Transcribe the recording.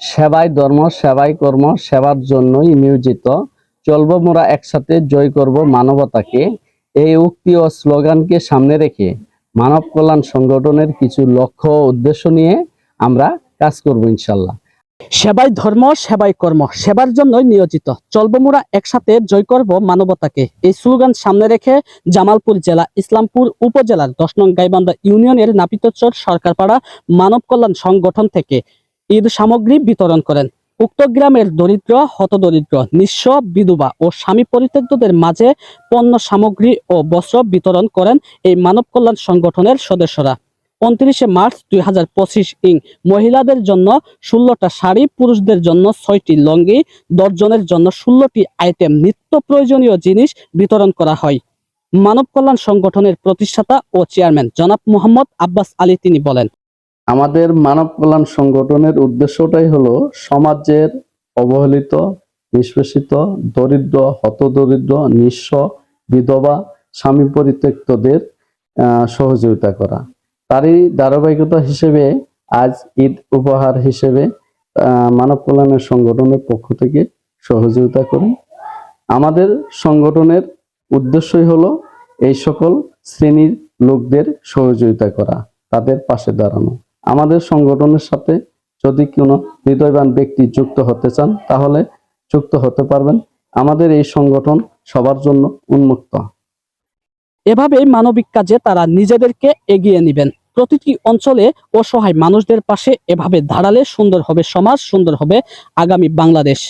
সেবাই ধর্ম, সেবাই কর্ম, সেবার জন্যই নিয়োজিত। চলব মোরা একসাথে, জয় করব মানবতাকে। এই উক্তি ও স্লোগানকে সামনে রেখে মানব কল্যাণ সংগঠনের কিছু লক্ষ্য উদ্দেশ্য নিয়ে আমরা কাজ করব ইনশাল্লাহ। সেবাই ধর্ম, সেবাই কর্ম, সেবার জন্যই নিয়োজিত। চলব মোরা একসাথে, জয় করব মানবতাকে। এই স্লোগান সামনে রেখে জামালপুর জেলা, ইসলামপুর উপজেলার দশ নং গাইবান্ধা ইউনিয়নের নাপিতচর সরকারপাড়া মানব কল্যাণ সংগঠন থেকে ঈদ সামগ্রী বিতরণ করেন। উক্ত গ্রামের দরিদ্র, হতদরিদ্র, নিঃস্ব বিধবা ও স্বামী পরিত্যক্তদের মাঝে পণ্য সামগ্রী ও বস্ত্র বিতরণ করেন এই মানব কল্যাণ সংগঠনের সদস্যরা। উনত্রিশে মার্চ দুই হাজার পঁচিশ ইং, মহিলাদের জন্য ষোলোটা শাড়ি, পুরুষদের জন্য ছয়টি লঙ্গি, দশজনের জন্য ষোলোটি আইটেম নিত্য প্রয়োজনীয় জিনিস বিতরণ করা হয়। মানব কল্যাণ সংগঠনের প্রতিষ্ঠাতা ও চেয়ারম্যান জনাব মোহাম্মদ আব্বাস আলী তিনি বলেন আমাদের মানব কল্যাণ সংগঠনের উদ্দেশ্যটাই হলো সমাজের অবহেলিত, নিষ্পেষিত, দরিদ্র, হতদরিদ্র, নিঃস্ব, বিধবা, স্বামী পরিত্যক্তদের সহযোগিতা করা। তারই ধারাবাহিকতা হিসেবে আজ ঈদ উপহার হিসেবে মানব কল্যাণের সংগঠনের পক্ষ থেকে সহযোগিতা করি। আমাদের সংগঠনের উদ্দেশ্যই হলো এই সকল শ্রেণির লোকদের সহযোগিতা করা, তাদের পাশে দাঁড়ানো। আমাদের সংগঠনের সাথে যদি কোনো হৃদয়বান ব্যক্তি যুক্ত হতে চান, তাহলে যুক্ত হতে পারবেন। আমাদের এই সংগঠন সবার জন্য উন্মুক্ত। এভাবেই মানবিক কাজে তারা নিজেদেরকে এগিয়ে নেবেন। প্রতিটি অঞ্চলে অসহায় মানুষদের পাশে এভাবে দাঁড়ালে সুন্দর হবে সমাজ, সুন্দর হবে আগামী বাংলাদেশ।